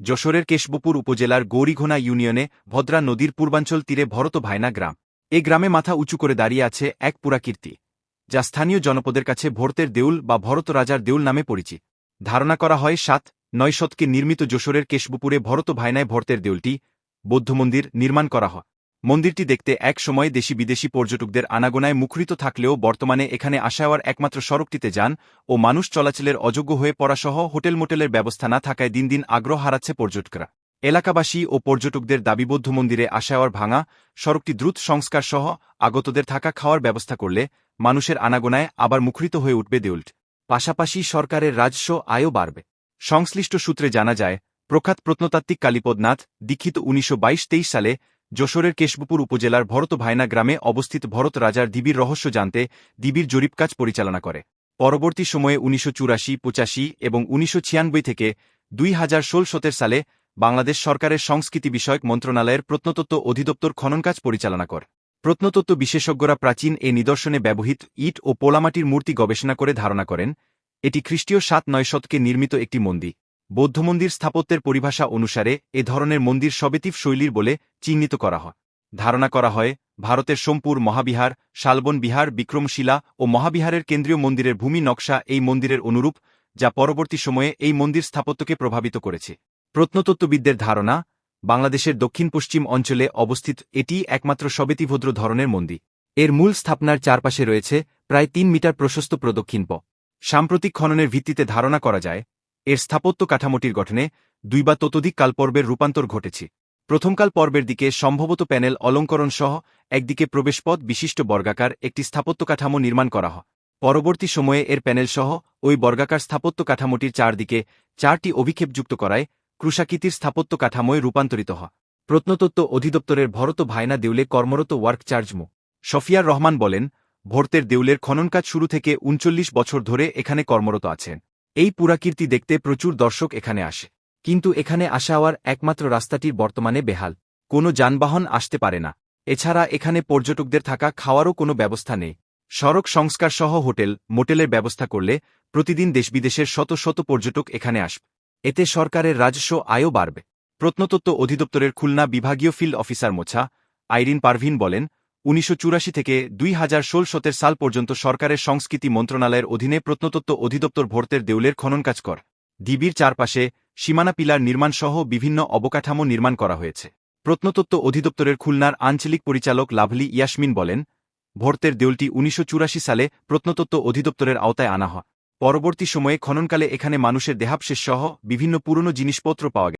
যশোরের কেশবপুর উপজেলার গৌরীঘোনা ইউনিয়নে ভদ্রা নদীর পূর্বাঞ্চল তীরে ভরত ভায়না গ্রাম। এ গ্রামে মাথা উঁচু করে দাঁড়িয়ে আছে এক পুরাকীর্তি, যা স্থানীয় জনপদের কাছে ভরতের দেউল বা ভরত রাজার দেউল নামে পরিচিত। ধারণা করা হয়, সাত নয় শতকে নির্মিত যশোরের কেশবপুরে ভরত ভায়নায় ভরতের দেউলটি বৌদ্ধ মন্দির নির্মাণ করা হয়। মন্দিরটি দেখতে এক সময় দেশি বিদেশি পর্যটকদের আনাগোনায় মুখরিত থাকলেও বর্তমানে এখানে আসাওয়ার একমাত্র সড়কটিতে যান ও মানুষ চলাচলের অযোগ্য হয়ে পড়াসহ হোটেল মোটেলের ব্যবস্থা না থাকায় দিন দিন আগ্রহ হারাচ্ছে পর্যটকরা। এলাকাবাসী ও পর্যটকদের দাবিবদ্ধ মন্দিরে আসাওয়ার ভাঙা, সড়কটি দ্রুত সংস্কার সহ আগতদের থাকা খাওয়ার ব্যবস্থা করলে মানুষের আনাগোনায় আবার মুখরিত হয়ে উঠবে দেউল্ট। পাশাপাশি সরকারের রাজস্ব আয়ও বাড়বে। সংশ্লিষ্ট সূত্রে জানা যায়, প্রখ্যাত প্রত্নতাত্ত্বিক কালীপদনাথ, দীক্ষিত উনিশশো বাইশ সালে যশোরের কেশবপুর উপজেলার ভরত ভাইনা গ্রামে অবস্থিত ভরত রাজার দিবির রহস্য জানতে দিবির জরিপ কাজ পরিচালনা করে। পরবর্তী সময়ে উনিশশো চুরাশি, পঁচাশি এবং উনিশশো ছিয়ানব্বই থেকে দুই হাজার সতের সালে বাংলাদেশ সরকারের সংস্কৃতি বিষয়ক মন্ত্রণালয়ের প্রত্নতত্ত্ব অধিদপ্তর খনন কাজ পরিচালনা করে। প্রত্নতত্ত্ব বিশেষজ্ঞরা প্রাচীন এ নিদর্শনে ব্যবহৃত ইট ও পোলামাটির মূর্তি গবেষণা করে ধারণা করেন, এটি খ্রিস্টীয় সাত নয় শতকে নির্মিত একটি মন্দির। বৌদ্ধ মন্দির স্থাপত্যের পরিভাষা অনুসারে এ ধরনের মন্দির সবেতিভ শৈলীর বলে চিহ্নিত করা হয়। ধারণা করা হয়, ভারতের সোমপুর মহাবিহার, শালবন বিহার, বিক্রমশিলা ও মহাবিহারের কেন্দ্রীয় মন্দিরের ভূমি নকশা এই মন্দিরের অনুরূপ, যা পরবর্তী সময়ে এই মন্দির স্থাপত্যকে প্রভাবিত করেছে। প্রত্নতত্ত্ববিদদের ধারণা, বাংলাদেশের দক্ষিণ পশ্চিম অঞ্চলে অবস্থিত এটি একমাত্র সবেতিভদ্র ধরনের মন্দির। এর মূল স্থাপনার চারপাশে রয়েছে প্রায় তিন মিটার প্রশস্ত প্রদক্ষিণ প। সাম্প্রতিক খননের ভিত্তিতে ধারণা করা যায় এর স্থাপত্য কাঠামোটির গঠনে দুই বা ততোধিক কালপর্বের রূপান্তর ঘটেছে। প্রথমকাল পর্বের দিকে সম্ভবত প্যানেল অলঙ্করণ সহ একদিকে প্রবেশপথ বিশিষ্ট বর্গাকার একটি স্থাপত্য কাঠামো নির্মাণ করা হয়। পরবর্তী সময়ে এর প্যানেল সহ ওই বর্গাকার স্থাপত্য কাঠামোটির চারদিকে চারটি অভিক্ষেপযুক্ত করায় ক্রুশাকৃতির স্থাপত্য কাঠামোয় রূপান্তরিত হয়। প্রত্নতত্ত্ব অধিদপ্তরের ভরত ভায়না দেউলে কর্মরত ওয়ার্ক চার্জমু শফিয়ার রহমান বলেন, ভর্তের দেউলের খননকাজ শুরু থেকে উনচল্লিশ বছর ধরে এখানে কর্মরত আছেন। এই পুরাকীর্তি দেখতে প্রচুর দর্শক এখানে আসে। কিন্তু এখানে আসাওয়ার একমাত্র রাস্তাটির বর্তমানে বেহাল। কোনো যানবাহন আসতে পারে না। এছাড়া এখানে পর্যটকদের থাকা খাওয়ারও কোনো ব্যবস্থা নেই। সড়ক সংস্কার সহ হোটেল, মোটেলের ব্যবস্থা করলে প্রতিদিন দেশবিদেশের শত শত পর্যটক এখানে আসবে। এতে সরকারের রাজস্ব আয়ও বাড়বে। প্রত্নতত্ত্ব অধিদপ্তরের খুলনা বিভাগীয় ফিল্ড অফিসার মোছা, আইরিন পারভিন বলেন উনিশশো চুরাশি থেকে দুই হাজার সতের সাল পর্যন্ত সরকারের সংস্কৃতি মন্ত্রণালয়ের অধীনে প্রত্নতত্ত্ব অধিদপ্তর ভর্তের দেউলের খনন কাজ কর। ডিবির চারপাশে সীমানা পিলার নির্মাণসহ বিভিন্ন অবকাঠামো নির্মাণ করা হয়েছে। প্রত্নতত্ত্ব অধিদপ্তরের খুলনার আঞ্চলিক পরিচালক লাভলি ইয়াসমিন বলেন, ভর্তের দেউলটি উনিশশো চুরাশি সালে প্রত্নতত্ত্ব অধিদপ্তরের আওতায় আনা হয়। পরবর্তী সময়ে খননকালে এখানে মানুষের দেহাবশেষ সহ বিভিন্ন পুরনো জিনিসপত্র পাওয়া